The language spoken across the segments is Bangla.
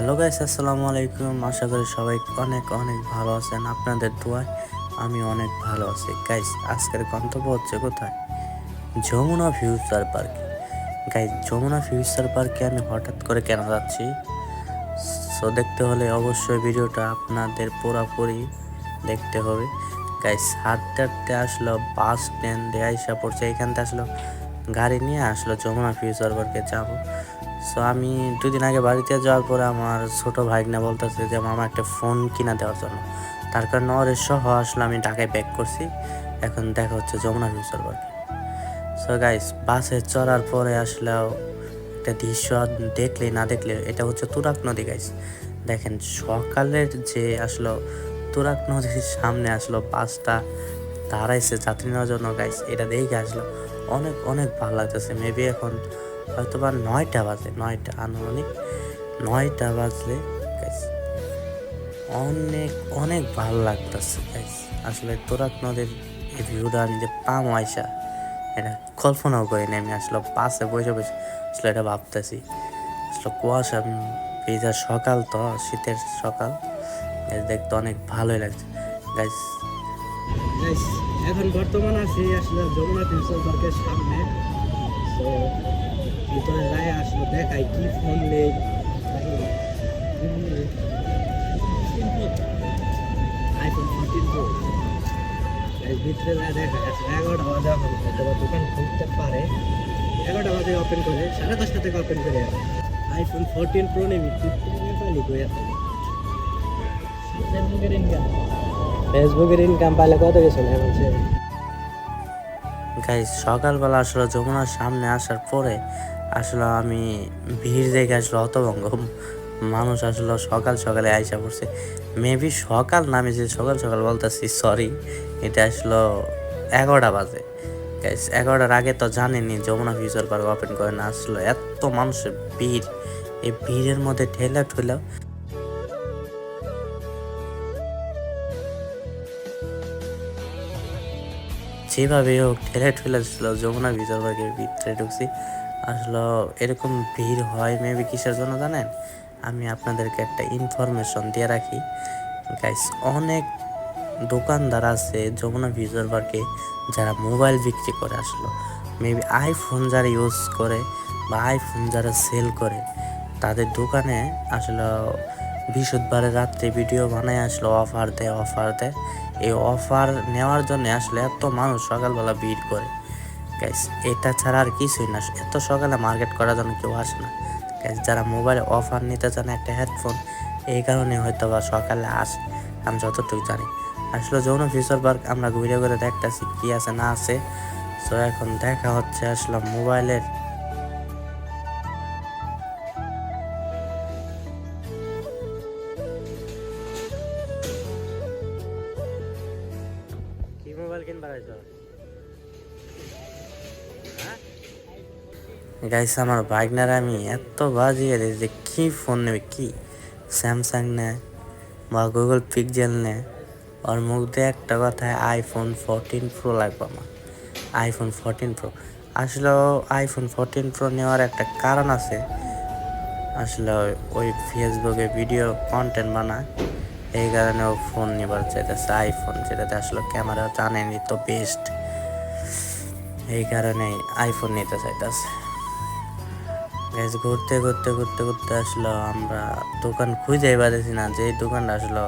হ্যালো গাইস আসসালামু আলাইকুম। আশা করি সবাই অনেক অনেক ভালো আছেন। আপনাদের দোয়ায় আমি অনেক ভালো আছি। গাইস আজকের গন্তব্য হচ্ছে কোথায়? Jamuna future park. Guys Jamuna future পার্কে আমি হঠাৎ করে কেন যাচ্ছি? সো দেখতে হলে অবশ্যই ভিডিওটা আপনাদের পুরাপুরি দেখতে হবে। গাইস হাঁটতে আসলো, বাস স্ট্যান্ডে আইসা পড়ছে। এখান থেকে আসলো, গাড়ি নিয়ে আসলো যমুনা ফিউচার পার্কে যাব। সো আমি দুদিন আগে বাড়িতে যাওয়ার পরে আমার ছোট ভাইগনা বলতেছে যে, মামা, একটা ফোন কিনা দেওয়ার জন্য। তার কারণে ওর সহ আসলে আমি ঢাকায় ব্যাক করছি। এখন দেখা হচ্ছে যমুনা ফিউচার পার্কে সো গাইস বাসে চড়ার পরে আসলেও একটা দৃশ্য দেখলে না দেখলে, এটা হচ্ছে তুরাক নদী গাইস দেখেন, সকালের যে আসলো তুরাক নদীর সামনে আসলো বাসটা দাঁড়াইছে যাত্রী নেওয়ার জন্য গাইস এটা দেখে আসলো অনেক অনেক ভালো লাগতেছে। মেবি এখন হয়তো বা নয়টা বাজে, নয়টা আনুমানিক, নয়টা বাজলে গাইস অনেক অনেক ভালো লাগতেছে গাইস আসলে তোরাক নদীর এই ভিউটা আমি যে পাম আয়সা এটা কল্পনাও করিনি আমি আসলে পাশে বসে বসে, আসলে এটা ভাবতেছি। আসলে কুয়াশা ভেজা সকাল তো, শীতের সকাল দেখতে অনেক ভালোই লাগছে গাইস এখন বর্তমান আছি আসলে যমুনা ফিউচার পার্কের সামনে। তো ভিতরে যাই আসলে দেখাই কি ফোন নেই। আইফোন ফিফটিন প্রো ভিতরে এগারোটা বাজে বা দোকান খুলতে পারে। এগারোটা বাজে ওপেন করে সাড়ে দশটা থেকে ওপেন করে আইফোন ফোরটিন প্রো নেবি ফেসবুকের ইনকাম ফেসবুকের ইনকাম পাইলে কত গেছিল সকালবেলা আসলে যমুনার সামনে আসার পরে আসলে আমি ভিড় দেখে আসলে হতভঙ্গ মানুষ আসলে সকাল সকালে আইসা পড়ছে। মেবি সকাল না, আমি যে সকাল সকাল বলতেছি সরি এটা আসলো এগারোটা বাজে। এগারোটার আগে তো জানেনি যমুনা ফিউচার পার্ক ওপেন করে না, আসলো এত মানুষের ভিড়। এই ভিড়ের মধ্যে ঠেলা ঠেলা। যেভাবে হোক, ঠেলে ঠেলে ছিল, যমুনা ভিতর পার্কের ভিতরে ঢুকছি। আসলে এরকম ভিড় হয় মেবি কিসের জন্য জানেন? আমি আপনাদেরকে একটা ইনফরমেশন দিয়ে রাখি। গাইস অনেক দোকানদার আছে, যমুনা ভিজুয়াল পার্কে যারা মোবাইল বিক্রি করে আসলো। মেবি আইফোন যারা ইউজ করে বা আইফোন যারা সেল করে, তাদের দোকানে আসলে বৃহস্পতিবারের রাত্রে ভিডিও বানায় আসলো অফার দেয় অফার দেয়। এই অফার নেওয়ার জন্য আসলে এত মানুষ সকালবেলা ভিড় করে। গ্যাস এটা ছাড়া আর কিছুই না। এত সকালে মার্কেট করার জন্য কেউ আসে না। গ্যাস যারা মোবাইলে অফার নিতে চান একটা হেডফোন এই কারণে হয়তো বা সকালে আসে। আমি যতটুকু জানি। আসলে যৌন ফিউচার পার্ক আমরা ঘুরে ঘুরে দেখতেছি কি আছে, না আছে। তো এখন দেখা হচ্ছে আসলে মোবাইলের কি মোবাইল কিনবার গাইস আমার বাইকনার আমি এত বাজিয়ে দিই যে কি ফোন নেবে, কি? স্যামসাং নে বা গুগল পিকজেল নে। ওর মুখ দিয়ে একটা কথায় আইফোন ফোরটিন প্রো লাগবে আমার। আইফোন ফোরটিন প্রো আসলে আইফোন ফোরটিন প্রো নেওয়ার একটা কারণ আছে। আসলে ওই ফেসবুকে ভিডিও কন্টেন্ট বানায়। এই কারণে ও ফোন নেবার চাইতেছে আইফোন যেটাতে আসলে ক্যামেরা জানেনি, তো বেস্ট এই কারণেই আইফোন নিতে চাইতেছে। গ্যাস ঘুরতে ঘুরতে ঘুরতে ঘুরতে আসলো আমরা দোকান খুঁজেই পাচ্ছি না যে দোকানটা আসলো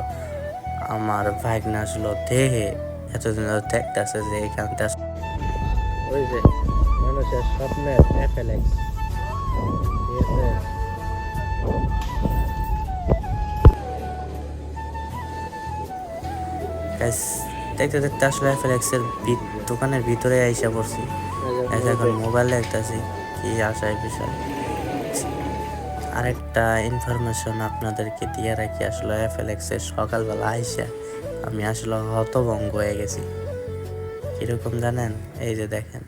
আমার বাইক না আসলো দেখে এতদিন ধরে দেখতেছে যে এইখানটা ওই যে মানুষের স্বপ্নের এফএলএক্স ঠিক আছে গ্যাস দেখতে দেখতে আসলে এফএলএক্সের দোকানের ভিতরে আইসা পড়ছি। এখন মোবাইল দেখতেছি কি আশায় বিষয় আরেকটা ইনফরমেশন আপনাদেরকে দিয়ে রাখি, আসলে এফএলএক্স এর সকালবেলা আইসা আমি আসলে হতভঙ্গ হয়ে গেছি। কীরকম জানেন? এই যে দেখেন।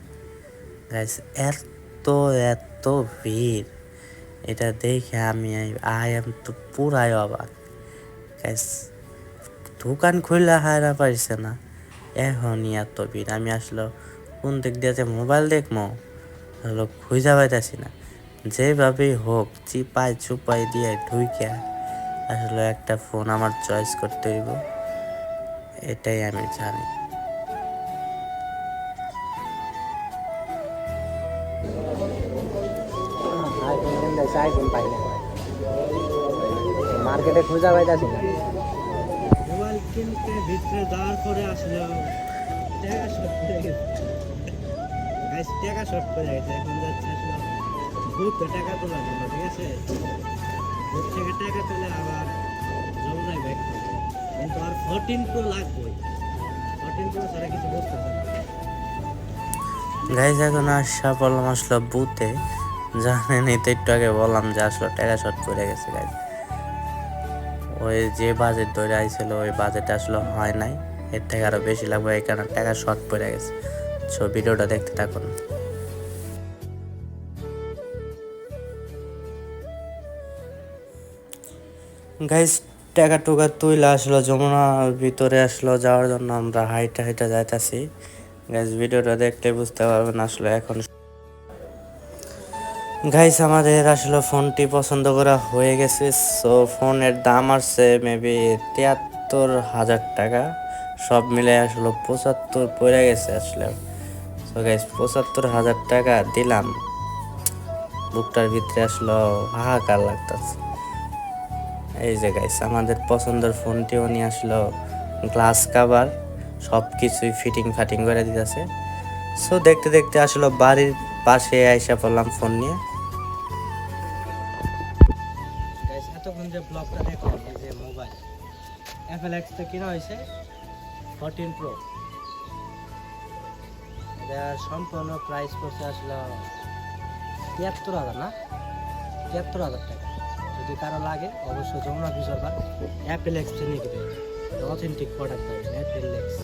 গাইস এত এত ভিড়। এটা দেখে আমি আই এম তো পুরাই অবাক। গাইস দোকান খুললে হায়রা পারছে না। এখনই এত ভিড় আমি আসলো কোন দিক দিয়ে যে মোবাইল দেখব হলো খুঁজে পাইতেছি না। যেভাবেই হোক চিপাই চুপাই দিয়ে ঢুইকা আসলে একটা ফোন আমার চয়েস করতে হইব। এটাই আমি জানি। মার্কেটে খোঁজা পাইতাছি না। কিনতে ভিতরে যাওয়ার পরে আসলে টাকা শর্ট করে গেছে। টাকা শর্ট করে গেছে, এখন যাচ্ছে আসলে ভূত টাকা ঠিক আছে? ভূত থেকে টাকা আবার যমুনায় কিন্তু আর ফোরটিন প্রো লাগবে ফোরটিন প্রো ছাড়া কিছু বুঝতেছে না। গাইজ এখন আসলো বুথে জানেনই তো একটু আগে বললাম যে আসলো টাকা শর্ট করে গেছে গাইজ ওই যে বাজেট ধরে আইছিল, ওই বাজেট আসলে হয় নাই। এর থেকে আরও বেশি লাগবে, এই কারণে টাকা শর্ট পড়ে গেছে। সো ভিডিওটা দেখতে থাকুন। গাইস টাকা টুকা তুইলা আসলো, যমুনার ভিতরে আসলো, যাওয়ার জন্য আমরা হাইটা হাইটা যাইতাছি। গাইস ভিডিওটা দেখলে বুঝতে পারবেন আসলে এখন গাইস আমাদের আসলে ফোনটি পছন্দ করা হয়ে গেছে সো ফোনের দাম আসছে মেবি তিয়াত্তর হাজার টাকা। সব মিলে আসলে পঁচাত্তর পড়ে গেছে আসলে। সো গাইস পঁচাত্তর হাজার টাকা দিলাম। বুকটার ভিতরে আসলো হাহাকার লাগতেছে। এই যে গাইস আমাদের পছন্দের ফোনটি উনি আসলো গ্লাস কাভার সব কিছুই ফিটিং ফাটিং করে দিতেছে। সো দেখতে দেখতে আসলো বাড়ির পাশে আইসা পড়লাম ফোন নিয়ে। যে ব্লগটা দেখলাম এই যে মোবাইল অ্যাপেল এক্সটা কেনা হয়েছে? ফোরটিন প্রো এটার সম্পূর্ণ প্রাইস পড়ছে আসলে তিয়াত্তর হাজার না? তিয়াত্তর হাজার টাকা। যদি কারও লাগে, অবশ্যই যমুনা ফিচার বা অ্যাপেল এক্স নিয়ে দেবে অথেন্টিক প্রোডাক্ট পাবেন অ্যাপেল এক্স